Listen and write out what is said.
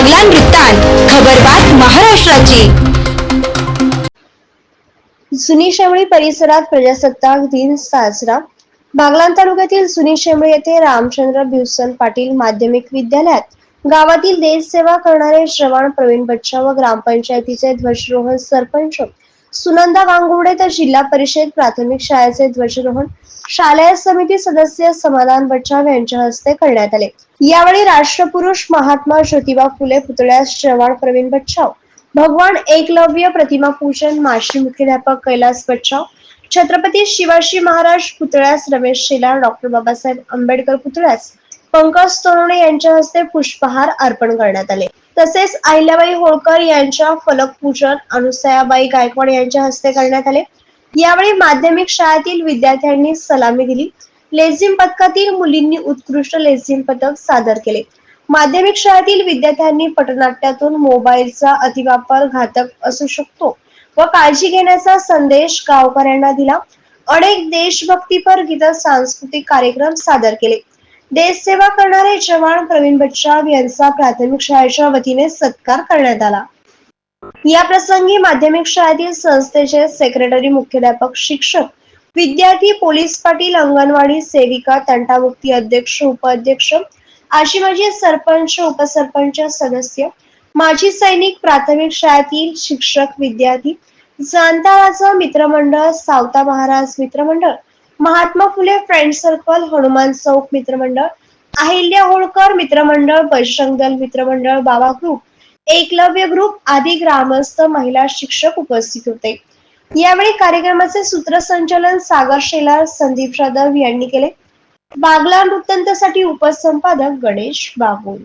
बागलान वृत्तांत खबरबात महाराष्ट्राची. सुनी शेंबळी परिसरात प्रजासत्ताक दिन साजरा. बागलान तालुक्यातील सुनी शेंबळी येथे रामचंद्र भिवसन पाटील माध्यमिक विद्यालयात गावातील देशसेवा करणारे श्रवण प्रवीण बच्चा व ग्रामपंचायतीचे ध्वजरोहण सरपंच सुनंदा वांगुडे तर जिल्हा परिषद प्राथमिक शाळेचे ध्वजरोहण शालेय समिती सदस्य समाधान बच्चाव यांच्या हस्ते करण्यात आले. यावेळी राष्ट्रपुरुष महात्मा ज्योतिबा फुले पुतळ्यास श्रवण प्रवीण बच्चाव भगवान एकलव्य प्रतिमा पूजन माजी मुख्याध्यापक कैलास बच्चाव छत्रपती शिवाजी महाराज पुतळ्यास रमेश शेलार डॉक्टर बाबासाहेब आंबेडकर पुतळ्यास पंकज तोरणे यांच्या हस्ते पुष्पहार अर्पण करण्यात आले. तसेच अहिल्याबाई होळकर यांच्या फलकपूजन अनुसयाबाई गायकवाड यांच्या हस्ते करण्यात आले. यावेळी माध्यमिक शाळेतील विद्यार्थ्यांनी सलामी दिली. लेझिम पथकातील मुलींनी उत्कृष्ट लेझिम पथक सादर केले. माध्यमिक शाळेतील विद्यार्थ्यांनी पटनाट्यातून मोबाईलचा अतिवापर घातक असू शकतो व काळजी घेण्याचा संदेश गावकऱ्यांना दिला. अनेक देशभक्तीपर गीत सांस्कृतिक कार्यक्रम सादर केले. देशसेवा करणारे जवान प्रवीण बच्चाव यांचा प्राथमिक शाळेच्या वतीने सत्कार करण्यात आला. या प्रसंगी माध्यमिक शाळेतील संस्थेचे सेक्रेटरी मुख्याध्यापक शिक्षक विद्यार्थी पोलीस पाटील अंगणवाडी सेविका तंटामुक्ती अध्यक्ष उपाध्यक्ष अशी माझी सरपंच उपसरपंच सदस्य माजी सैनिक प्राथमिक शाळेतील शिक्षक विद्यार्थी जाणताराचं मित्रमंडळ सावता महाराज मित्रमंडळ महात्मा फुले फ्रेंड सर्कल हनुमान चौक मित्रमंडळ अहिल्या होळकर मित्रमंडळ बजरंग दल मित्रमंडळ बाबा ग्रुप एकलव्य ग्रुप आदी ग्रामस्थ महिला शिक्षक उपस्थित होते. यावेळी कार्यक्रमाचे सूत्रसंचालन सागर शेलार संदीप जाधव यांनी केले. बागला वृत्तांतासाठी उपसंपादक गणेश बागुल.